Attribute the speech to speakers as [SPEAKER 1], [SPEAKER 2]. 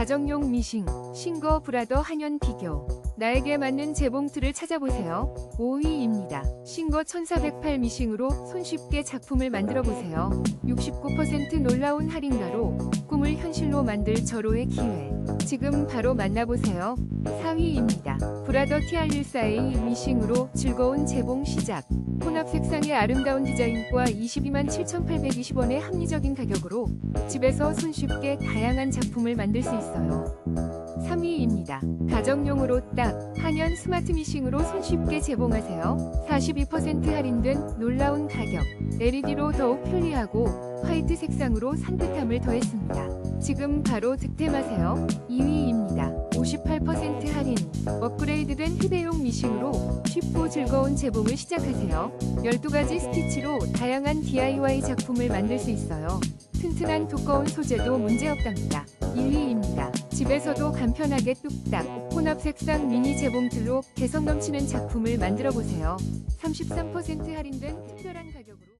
[SPEAKER 1] 가정용 미싱, 싱거 브라더 한연 비교. 나에게 맞는 재봉틀을 찾아보세요. 5위입니다. 싱거 1408 미싱으로 손쉽게 작품을 만들어 보세요. 69% 놀라운 할인가로 꿈을 현실로 만들 절호의 기회. 지금 바로 만나보세요. 4위입니다. 브라더 TR14A 미싱으로 즐거운 재봉 시작. 혼합 색상의 아름다운 디자인과 22만 7,820원의 합리적인 가격으로 집에서 손쉽게 다양한 작품을 만들 수 있어요. 3위입니다. 가정용으로 딱 한연 스마트 미싱으로 손쉽게 재봉하세요. 42% 할인된 놀라운 가격. LED로 더욱 편리하고 화이트 색상으로 산뜻함을 더했습니다. 지금 바로 득템하세요. 2위입니다. 58% 할인. 업그레이드된 휴대용 미싱으로 쉽고 즐거운 재봉을 시작하세요. 12가지 스티치로 다양한 DIY 작품을 만들 수 있어요. 튼튼한 두꺼운 소재도 문제없답니다. 1위입니다. 집에서도 간편하게 뚝딱 혼합 색상 미니 재봉틀로 개성 넘치는 작품을 만들어 보세요. 33% 할인된 특별한 가격으로